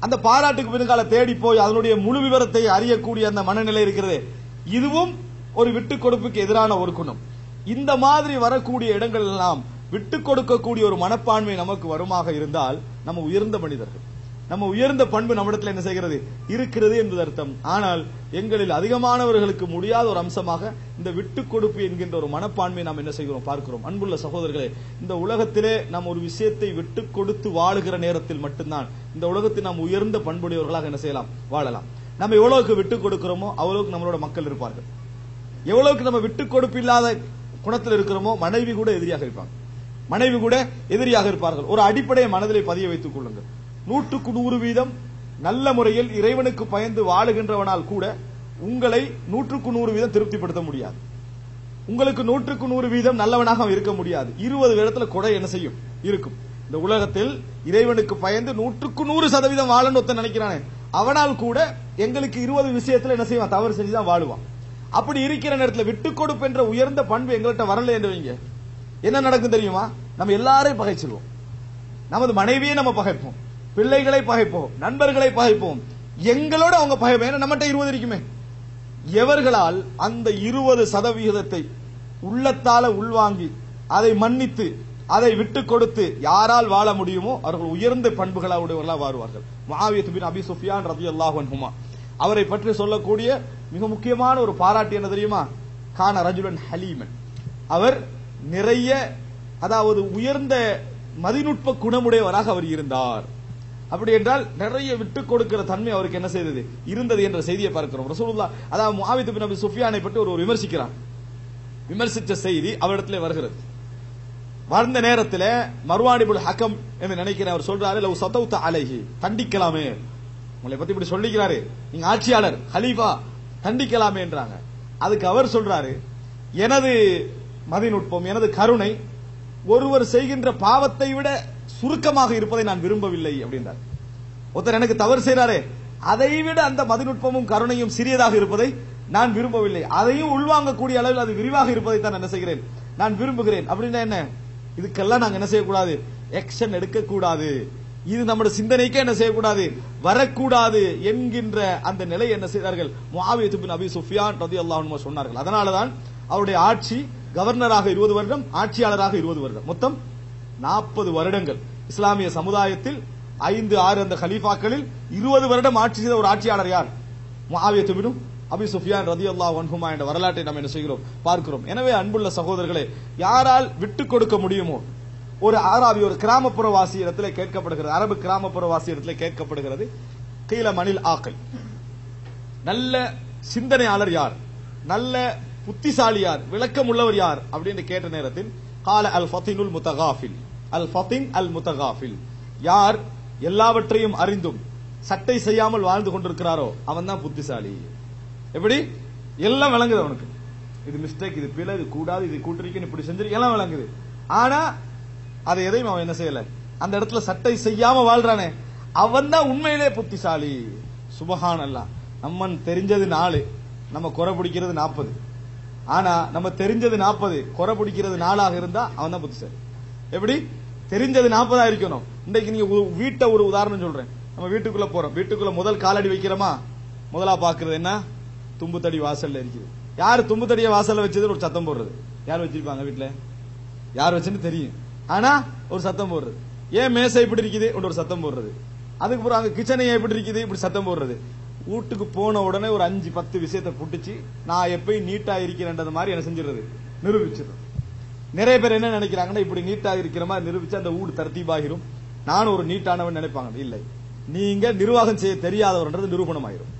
அந்த பாராட்டுக்கு பின்னால தேடி போய் அதனுடைய முழு விவரத்தை அறியக்கூடிய அந்த மனநிலை இருக்கிறது. இதுவும் ஒரு விட்டுக் கொடுப்புக்கு எதிரான ஒரு குணம். இந்த மாதிரி வரக்கூடிய இடங்கள் எல்லாம் விட்டு கொடுக்கக்கூடிய ஒரு மனப்பான்மை நமக்கு வருமாக இருந்தால் நம்ம உயர்ந்த மனிதர்கள். நம்ம உயர்ந்த பண்பு நம்மிடத்தில் என்ன செய்கிறது? இருக்கிறது என்பது அர்த்தம். ஆனால் எங்களில் அதிகமானவர்களுக்கு முடியாத ஒரு அம்சமாக இந்த விட்டு கொடுப்பு என்கின்ற ஒரு மனப்பான்மை நாம் என்ன செய்கிறோம்? பார்க்கிறோம். அன்புள்ள சகோதரர்களே இந்த உலகத்திலே நாம் ஒரு விஷயத்தை விட்டு கொடுத்து வாழுகிற நேரத்தில் மட்டும்தான் இந்த உலகத்தில் நாம் உயர்ந்த பண்புடையவர்களாக என்ன செய்யலாம்? வாழலாம். நம்ம எவ்வளவுக்கு விட்டு கொடுக்கிறோமோ அவ்வளவுக்கு நம்மளோட மக்கள் இருப்பார்கள். எவ்வளவுக்கு நம்ம விட்டு கொடுப்பு இல்லாத குணத்தில் இருக்கிறோமோ மனைவி கூட எதிரியாக இருப்பாங்க. மனைவி கூட எதிரியாக இருப்பார்கள். ஒரு அடிப்படையை மனதிலே பதிய வைத்துக் கொள்ளுங்கள். நூற்றுக்கு நூறு வீதம் நல்ல முறையில் இறைவனுக்கு பயந்து வாழுகின்றவனால் கூட உங்களை நூற்றுக்கு நூறு வீதம் திருப்திப்படுத்த முடியாது. உங்களுக்கு நூற்றுக்கு நூறு வீதம் நல்லவனாக இருக்க முடியாது. இருபது இடத்துல கொடை என்ன செய்யும்? இருக்கும். இந்த உலகத்தில் இறைவனுக்கு பயந்து நூற்றுக்கு நூறு சதவீதம் வாழன்னு ஒருத்தன் நினைக்கிறானே. அவனால் கூட எங்களுக்கு இருபது விஷயத்துல என்ன செய்வான்? தவறு செஞ்சுதான் வாழுவான். அப்படி இருக்கிற நேரத்தில் விட்டு கொடுப்பு என்ற உயர்ந்த பண்பு எங்கள்கிட்ட வரல என்று வைங்க. என்ன நடக்கும் தெரியுமா? நம்ம எல்லாரையும் பகைச்சிருவோம். நமது மனைவியை நம்ம பகைப்போம். பிள்ளைகளை பகைப்போம். நண்பர்களை பகைப்போம். எங்களோட அவங்க பகைப்போம். ஏன்னா நம்மகிட்ட இருபது இருக்குமே. எவர்களால் அந்த இருபது சதவிகிதத்தை உள்ளத்தால உள்வாங்கி அதை மன்னித்து அதை விட்டு கொடுத்து யாரால் வாழ முடியுமோ அவர்கள் உயர்ந்த பண்புகளாக வாருவார்கள் மாவியத்து பின் அபி சுஃபியான் ரபி அல்லாஹுமா அவரை பற்றி சொல்லக்கூடிய மிக முக்கியமான ஒரு பாராட்டு என்ன தெரியுமா? கான ரஜுலன் ஹலீமன். அவர் நிறைய அதாவது உயர்ந்த மதிநுட்ப குணமுடையவராக அவர் இருந்தார். அப்படி என்றால் நிறைய விட்டு கொடுக்கிற தன்மை அவருக்கு என்ன செய்தது? இருந்தது என்ற செய்தியை பார்க்கிறோம். ரசூலுல்லா அதாவது முஹாவித் பின் அபி சுஃபியானை பற்றி ஒரு விமர்சிக்கிறார் விமர்சித்த செய்தி அவரிடத்தில் வருகிறது. வந்த நேரத்தில் மர்வானிபுல் ஹக்கம் என்று நினைக்கிறேன் அவர் சொல்றாரு லவ் சதௌத்த அலைஹி தண்டிக்கலாமே உங்களை பத்தி இப்படி சொல்லிக்கிறாரு. நீங்க ஆட்சியாளர் ஹலீஃபா தண்டிக்கலாமே என்றாங்க. அதுக்கு அவர் சொல்றாரு எனது மதிநுட்பம் எனது கருணை ஒருவர் செய்கின்ற பாவத்தை விட சுருக்கமாக இருப்பதை நான் விரும்பவில்லை அப்படின்றார். ஒருத்தர் எனக்கு தவறு செய்றாரே அதை விட அந்த மதிநுட்பமும் கருணையும் சிறியதாக இருப்பதை நான் விரும்பவில்லை. அதையும் உள்வாங்கக்கூடிய அளவில் அது விரிவாக இருப்பதை தான் என்ன செய்கிறேன்? நான் விரும்புகிறேன். அப்படின்னா என்ன? இதுக்கெல்லாம் நாங்க என்ன செய்யக்கூடாது? எக்ஷன் எடுக்கக்கூடாது. இது நம்முடைய சிந்தனைக்கே என்ன செய்யக்கூடாது? வரக்கூடாது என்கின்ற அந்த நிலை என்ன செய்தார்கள்? மாவியத்துபின் அபி சுஃபியான் ரதி அன்ஹு சொன்னார்கள். அதனாலதான் அவருடைய ஆட்சி கவர்னராக இருபது வருடம் ஆட்சியாளராக இருபது வருடம். மொத்தம் நாற்பது வருடங்கள். இஸ்லாமிய சமுதாயத்தில் ஐந்து ஆறு அந்த ஹலீஃபாக்களில் இருபது வருடம் ஆட்சி செய்த ஒரு ஆட்சியாளர் யார்? முஆவியத்து அபி சுஃபியான் ரதியல்லாஹு அன்ஹுமா என்ற வரலாற்றை நாம் என்ன செய்கிறோம்? பார்க்கிறோம். எனவே அன்புள்ள சகோதரர்களே யாரால் விட்டுக் கொடுக்க முடியுமோ ஒரு ஆராபி ஒரு கிராமப்புற வாசி இடத்துல கேட்கப்படுகிறது. அரபு கிராமப்புற வாசி இடத்துல கேட்கப்படுகிறது. கீழ மணில் ஆக்கல். நல்ல சிந்தனையாளர் யார்? நல்ல புத்திசாலி யார்? விளக்கம் உள்ளவர் யார்? அப்படின்னு கேட்ட நேரத்தில் கால அல் ஃபத்தினுல் முத்தகாஃபில். அல் ஃபத்தின் அல் முத்தகாஃபில் யார் எல்லாவற்றையும் அறிந்தும் சட்டை செய்யாமல் வாழ்ந்து கொண்டிருக்கிறாரோ அவன் தான் புத்திசாலி. எப்படி? எல்லாம் விளங்குது அவனுக்கு. இது மிஸ்டேக் இது பிழை இது கூடாது இது கூட்டிருக்கேன் இப்படி செஞ்சிருக்க எல்லாம் விளங்குது. ஆனா அதை எதையும் அவன் என்ன செய்யல? அந்த இடத்துல சட்டை செய்யாம வாழ்றானே. அவன் தான் உண்மையிலே புத்திசாலி. சுபஹான் அல்ல நம்மன் தெரிஞ்சது நாலு. நம்ம குறை பிடிக்கிறது நாற்பது ஆனா நம்ம தெரிஞ்சது நாற்பது குறை பிடிக்கிறது நாளாக இருந்தா அவன் தான் புத்திசாலி. எப்படி? தெரிஞ்சது நாற்பதா இருக்கணும். இன்றைக்கு நீங்க வீட்டை ஒரு உதாரணம் சொல்றேன். நம்ம வீட்டுக்குள்ள போறோம். வீட்டுக்குள்ள முதல் காலடி வைக்கிறோமா? முதலா பாக்குறது என்ன? தும்பு தடி வாசல்ல இருக்குது. யார் தும்பு தடிய வாசல்ல வச்சது ஒரு சத்தம் போடுறது? யார் வச்சிருப்பாங்க வீட்டுல யார் வச்சுன்னு தெரியும். ஆனா ஒரு சத்தம் போடுறது. ஏன் மேசை இப்படி இருக்குது? ஒரு சத்தம் போடுறது. அதுக்கு அப்புறம் அங்க கிச்சனை எப்படி இருக்குது? இப்படி சத்தம் போடுறது. வீட்டுக்கு போன உடனே ஒரு அஞ்சு பத்து விஷயத்தை புட்டிச்சு நான் எப்பயும் நீட்டா இருக்கிறேன்றது மாதிரி என்ன செஞ்சிடுறது. நிரூபிச்சிடுறது. நிறைய பேர் என்ன நினைக்கிறாங்கன்னா இப்படி நீட்டா இருக்கிற மாதிரி நிரூபிச்சு அந்த வீடு தர்த்தீபாகிரும். நானும் ஒரு நீட்டானவன் நினைப்பாங்க. இல்லை. நீங்க நிர்வாகம் செய்ய தெரியாதவர்ன்றது நிரூபணம் ஆயிரும்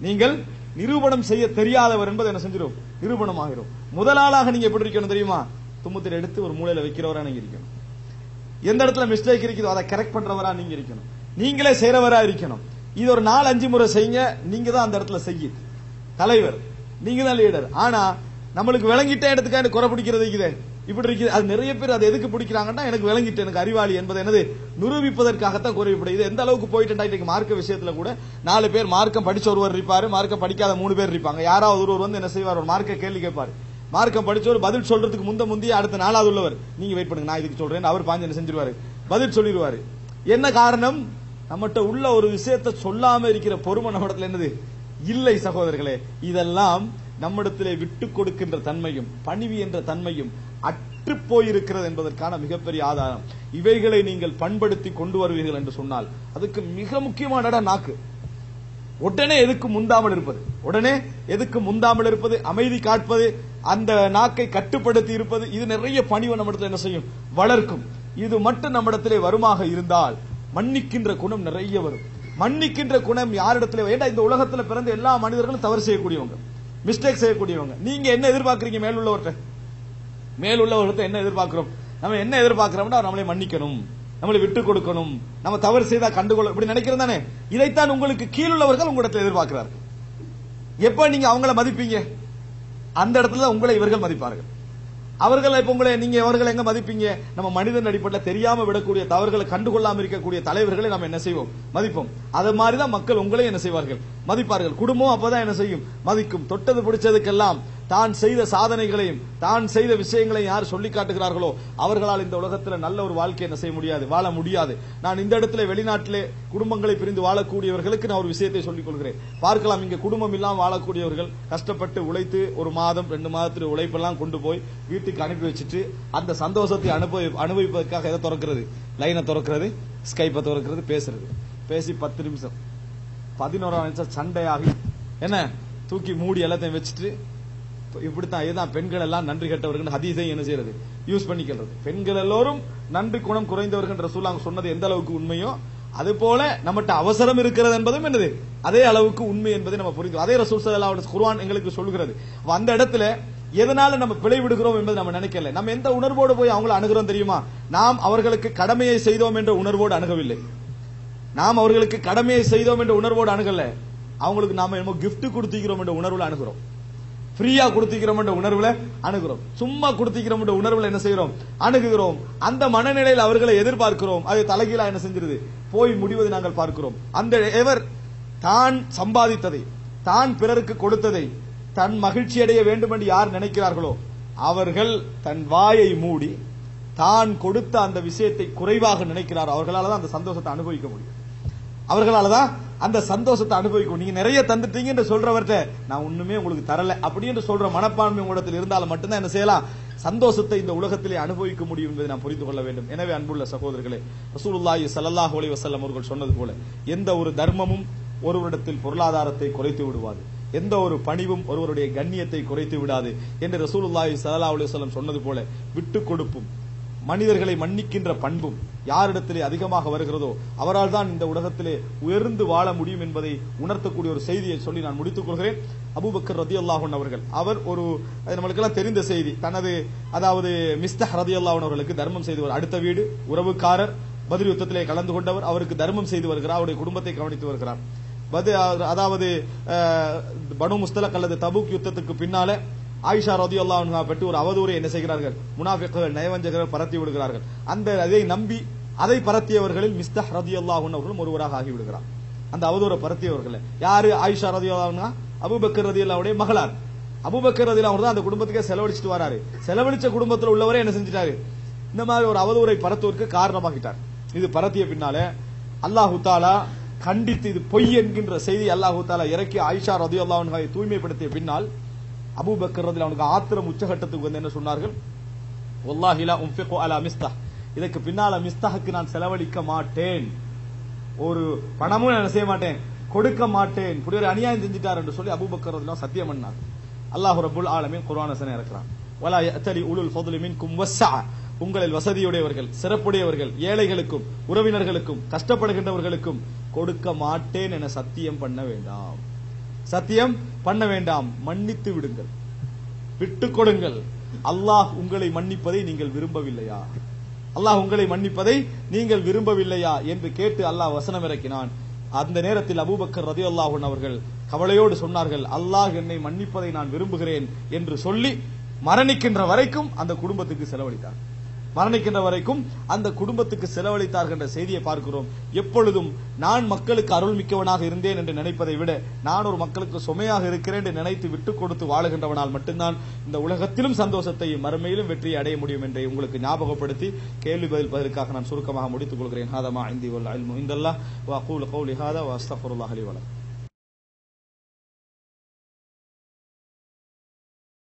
நீங்கள் நிரூபணம் செய்ய தெரியாதவர் என்பது என்ன செஞ்சிடும் நிரூபணம் ஆகிரும் முதலாளாக நீங்க எப்படி இருக்கணும் தெரியுமா? தும்புத்திர எடுத்து ஒரு மூலையில வைக்கிறவரா நீங்க இருக்கணும். எந்த இடத்துல மிஸ்டேக் இருக்குதோ அதை கரெக்ட் பண்றவரா நீங்க இருக்கணும். நீங்களே செய்யறவரா இருக்கணும். இது ஒரு நாலு அஞ்சு முறை செய்யுங்க நீங்க தான் அந்த இடத்துல செய்ய. தலைவர் நீங்க தான் லீடர் ஆனா நம்மளுக்கு விளங்கிட்ட இடத்துக்காக குறை பிடிக்கிறது இருக்குதே? இப்படி இருக்குது. அது நிறைய பேர் அது எதுக்கு பிடிக்கிறாங்கன்னா எனக்கு விளங்கிட்டு எனக்கு அறிவாளி என்பது என்னது? நிரூபிப்பதற்காகத்தான் குறைவுபடும் எந்த அளவுக்கு போயிட்டு இன்னைக்கு மார்க்க விஷயத்துல கூட நாலு பேர் மார்க்கம் படிச்ச ஒருவர் இருப்பாரு மார்க்கம் படிக்காத மூணு பேர் இருப்பாங்க. யாராவது ஒருவர் வந்து என்ன செய்வார்? ஒரு மார்க்க கேள்வி கேட்பாரு. மார்க்கம் படிச்சவர் பதில் சொல்றதுக்கு முந்த முந்தைய அடுத்த நாளாவது உள்ளவர். நீங்க வெயிட் பண்ணுங்க நான் இதுக்கு சொல்றேன். அவர் பாஞ்சனை செஞ்சிருவாரு? பதில் சொல்லிடுவாரு. என்ன காரணம்? நம்மகிட்ட உள்ள ஒரு விஷயத்தை சொல்லாம இருக்கிற பொறுமை நம்மிடத்துல என்னது? இல்லை சகோதரர்களே இதெல்லாம் நம்மிடத்திலே விட்டு கொடுக்கின்ற தன்மையும் பணிவு என்ற தன்மையும் அற்று போயிருக்கிறது என்பதற்கான மிகப்பெரிய ஆதாரம். இவைகளை நீங்கள் பண்படுத்தி கொண்டு வருவீர்கள் என்று சொன்னால் அதுக்கு மிக முக்கியமான நாக்கு. உடனே எதுக்கு முந்தாமல் இருப்பது? உடனே எதுக்கு முந்தாமல் இருப்பது? அமைதி காட்பது? அந்த நாக்கை கட்டுப்படுத்தி இருப்பது இது நிறைய பணிவை நம்மிடத்தில் என்ன செய்யும்? வளர்க்கும். இது மட்டும் நம்மிடத்திலே வருமாக இருந்தால் மன்னிக்கின்ற குணம் நிறைய வரும். மன்னிக்கின்ற குணம் யாரிடத்துல? ஏண்டா இந்த உலகத்துல பிறந்த எல்லா மனிதர்களும் தவறு செய்யக்கூடியவங்க? மிஸ்டேக் செய்யக்கூடியவங்க. நீங்க என்ன எதிர்பார்க்கறீங்க மேலுள்ளவர்கிட்ட? மேலுள்ளவர்கிட்ட என்ன எதிர்பார்க்கிறோம்? நம்ம என்ன எதிர்பார்க்கிறோம்னா நம்மளை மன்னிக்கணும். நம்மளை விட்டு கொடுக்கணும். நம்ம தவறு செய்தா கண்டுகொள்ள இப்படி நினைக்கிறோம் தானே? இதைத்தான் உங்களுக்கு கீழுள்ளவர்கள் உங்களிடத்தில் எதிர்பார்க்கிறார்கள். எப்ப நீங்க அவங்கள மதிப்பீங்க? அந்த இடத்துல தான் உங்களை இவர்கள் மதிப்பார்கள். அவர்கள் இப்ப உங்களை நீங்க அவர்கள் எங்க மதிப்பீங்க? நம்ம மனிதன் அடிப்படையில் தெரியாம விடக்கூடிய தவறுகளை கண்டுகொள்ளாம இருக்கக்கூடிய தலைவர்களை நம்ம என்ன செய்வோம்? மதிப்போம். அது மாதிரிதான் மக்கள் உங்களை என்ன செய்வார்கள்? மதிப்பார்கள். குடும்பம் அப்பதான் என்ன செய்யும்? மதிக்கும். தொட்டது பிடிச்சதுக்கெல்லாம் தான் செய்த சாதனைகளையும் தான் செய்த விஷயங்களையும் யார் சொல்லி காட்டுகிறார்களோ அவர்களால் இந்த உலகத்தில் நல்ல ஒரு வாழ்க்கையை என்ன செய்ய முடியாது வாழ முடியாது. நான் இந்த இடத்துல வெளிநாட்டிலே குடும்பங்களை பிரிந்து வாழக்கூடியவர்களுக்கு நான் ஒரு விஷயத்தை சொல்லிக் கொள்கிறேன். பார்க்கலாம் இங்க குடும்பம் இல்லாமல் வாழக்கூடியவர்கள் கஷ்டப்பட்டு உழைத்து ஒரு மாதம் ரெண்டு மாதத்துக்கு உழைப்பெல்லாம் கொண்டு போய் வீட்டுக்கு அனுப்பி வச்சுட்டு அந்த சந்தோஷத்தை அனுபவி அனுபவிப்பதற்காக எதை திறக்கிறது? லைனை திறக்கிறது ஸ்கைப்பை திறக்கிறது பேசுறது. பேசி பத்து நிமிஷம். பதினோராம் நிமிஷம் சண்டையாகி என்ன? தூக்கி மூடி எல்லாத்தையும் வச்சுட்டு இப்படித்தான் இதுதான். பெண்கள் எல்லாம் நன்றி கெட்டவர்கள் ஹதீஸை என்ன செய்யறது? யூஸ் பண்ணிக்கிறது. பெண்கள் எல்லோரும் நன்றி குணம் குறைந்தவர்கள் ரசூலாங்க சொன்னது எந்த அளவுக்கு உண்மையோ அது போல நம்மகிட்ட அவசரம் இருக்கிறது என்பதும் என்னது? அதே அளவுக்கு உண்மை என்பதை நம்ம புரிந்து அதே ரசூல் சல்லா குர்ஆன் எங்களுக்கு சொல்கிறது அந்த இடத்துல எதனால நம்ம பிழை விடுகிறோம் என்பது நம்ம நினைக்கல. நம்ம எந்த உணர்வோடு போய் அவங்களை அணுகிறோம் தெரியுமா? நாம் அவர்களுக்கு கடமையை செய்தோம் என்ற உணர்வோடு அணுகவில்லை. நாம் அவர்களுக்கு கடமையை செய்தோம் என்ற உணர்வோடு அணுகல. அவங்களுக்கு நாம என்னமோ கிஃப்ட் கொடுத்திருக்கிறோம் என்ற உணர்வுல அணுகிறோம். ஃப்ரீயா கொடுத்திக்கிறோம்ன்ற உணர்வுல அணுகிறோம். சும்மா கொடுத்திக்கிறோம்ன்ற உணர்வுல என்ன செய்யறோம் அணுகுகிறோம். அந்த மனநிலையில் அவர்களை எதிர்பார்க்கிறோம். அது தலைகீழா என்ன செஞ்சிருது? போய் முடிவதை நாங்கள் பார்க்கிறோம். அந்த எவர் தான் சம்பாதித்ததை தான் பிறருக்கு கொடுத்ததை தன் மகிழ்ச்சி அடைய வேண்டும் என்று யார் நினைக்கிறார்களோ அவர்கள் தன் வாயை மூடி தான் கொடுத்த அந்த விஷயத்தை குறைவாக நினைக்கிறார். அவர்களால் தான் அந்த சந்தோஷத்தை அனுபவிக்க முடியும். அவர்களால தான் அந்த சந்தோஷத்தை அனுபவிக்கும். நீங்க நிறைய தந்துட்டீங்கன்னு சொல்றவர்கிட்ட நான் ஒண்ணுமே உங்களுக்கு தரல அப்படின்னு சொல்ற மனப்பான்மை உங்களிடத்தில் இருந்தால் மட்டும்தான் என்ன செய்யலாம்? சந்தோஷத்தை இந்த உலகத்திலே அனுபவிக்க முடியும் என்பதை நாம் புரிந்து கொள்ள வேண்டும். எனவே அன்புள்ள சகோதரர்களே ரசூலுல்லாஹி சல்லாஹ் ஒலி வசல்லம் அவர்கள் சொன்னது போல எந்த ஒரு தர்மமும் ஒருவரிடத்தில் பொருளாதாரத்தை குறைத்து விடுவாது. எந்த ஒரு பணிவும் ஒருவருடைய கண்ணியத்தை குறைத்து விடாது என்று ரசூலுல்லாஹி ஸல்லல்லாஹு அலி வஸல்லம் சொன்னது போல விட்டு கொடுப்பும் மனிதர்களை மன்னிக்கின்ற பண்பும் யாரிடத்திலே அதிகமாக வருகிறதோ அவரால் தான் இந்த உலகத்திலே உயர்ந்து வாழ முடியும் என்பதை உணர்த்தக்கூடிய ஒரு செய்தியை சொல்லி நான் முடித்துக் கொள்கிறேன். அபுபக்கர் ரதி அல்லாஹன் அவர்கள் அவர் ஒரு அது நம்மளுக்கெல்லாம் தெரிந்த செய்தி. தனது அதாவது மிஸ்தஹ் ரதி அல்லாஹன் அவர்களுக்கு தர்மம் செய்தவர் அடுத்த வீடு உறவுக்காரர் பதில் யுத்தத்திலே கலந்து கொண்டவர் அவருக்கு தர்மம் செய்து வருகிறார் அவருடைய குடும்பத்தை கவனித்து வருகிறார். அதாவது பனு முஸ்தலக் அல்லது தபுக் யுத்தத்துக்கு பின்னால ஆயிஷா ரதி அல்லாஹ் பெற்று ஒரு அவதூறை என்ன செய்கிறார்கள்? முனாஃபிக்குகள் நயவஞ்சகர்கள் பரத்தி விடுகிறார்கள். அந்த அதை நம்பி அதை பரத்தியவர்களில் மிஸ்தஹ் ரதி அல்லாஹன் அவர்களும் ஒருவராக ஆகிவிடுகிறார். அந்த அவதூறை பரத்தியவர்கள் யாரு ஆயிஷா ரதி அல்லாஹ்னா அபூபக்கர் ரதி அல்லாவுடைய மகளார். அபுபக்கர் ரதி அவர் தான் அந்த குடும்பத்துக்கே செலவழிச்சிட்டு வராரு. செலவழிச்ச குடும்பத்தில் உள்ளவரே என்ன செஞ்சிட்டாரு? இந்த மாதிரி ஒரு அவதூறை பரத்துவதற்கு காரணமாகிட்டார். இது பரத்திய பின்னாலே அல்லாஹு தாலா கண்டித்து இது பொய் என்கின்ற செய்தி அல்லாஹு தாலா இறக்கி ஆயிஷா ரதி அல்லாஹ் தூய்மைப்படுத்திய பின்னால் அபூபக்கர் அவனுக்கு ஆத்திரம் உச்சகட்டத்துக்கு வந்து என்ன சொன்னார்கள்? ஒல்லாஹிலா அலா மிஸ்தா இதுக்கு பின்னால மிஸ்தாக்கு நான் செலவழிக்க மாட்டேன். ஒரு பணமும் நான் என்ன செய்ய மாட்டேன். கொடுக்க மாட்டேன். இப்படி ஒரு அநியாயம் செஞ்சுட்டார் என்று சொல்லி அபுபக்கர் சத்தியம் பண்ணார் அல்லாஹ் ரபுல் ஆலமின் குர்ஆன் இறக்கிறான் இறக்குறான். வலா யஅத்தலி உலுல் ஃபضل மின்கும் வஸ்ஸஅ உங்களில் வசதியுடையவர்கள் சிறப்புடையவர்கள் ஏழைகளுக்கும் உறவினர்களுக்கும் கஷ்டப்படுகின்றவர்களுக்கும் கொடுக்க மாட்டேன் என சத்தியம் பண்ண வேண்டாம். சத்தியம் பண்ண வேண்டாம். மன்னித்து விடுங்கள். விட்டு கொடுங்கள். அல்லாஹ் உங்களை மன்னிப்பதை நீங்கள் விரும்பவில்லையா? அல்லாஹ் உங்களை மன்னிப்பதை நீங்கள் விரும்பவில்லையா என்று கேட்டு அல்லாஹ் வசனம் இறக்கினான். அந்த நேரத்தில் அபூபக்கர் ரதியுல்லாஹன் அவர்கள் கவலையோடு சொன்னார்கள் அல்லாஹ் என்னை மன்னிப்பதை நான் விரும்புகிறேன் என்று சொல்லி மரணிக்கின்ற வரைக்கும் அந்த குடும்பத்துக்கு செலவழித்தார். மரணிக்கின்ற வரைக்கும் அந்த குடும்பத்துக்கு செலவழித்தார்கள் என்ற செய்தியை பார்க்கிறோம். எப்பொழுதும் நான் மக்களுக்கு அருள் மிக்கவனாக இருந்தேன் என்று நினைப்பதை விட நான் ஒரு மக்களுக்கு சுமையாக இருக்கிறேன் என்று நினைத்து விட்டுக் கொடுத்து வாழுகின்றவனால் மட்டும்தான் இந்த உலகத்திலும் சந்தோஷத்தை மறுமையிலும் வெற்றியை அடைய முடியும் என்றே உங்களுக்கு ஞாபகப்படுத்தி கேள்வி பதில் பதிலுக்காக நான் சுருக்கமாக முடித்துக் கொள்கிறேன். ஹாதமா இந்தி வல் இந்தல்லா. வா வ கௌலி ஹாதா. வ அஸ்தக்ஃபிருல்லாஹ்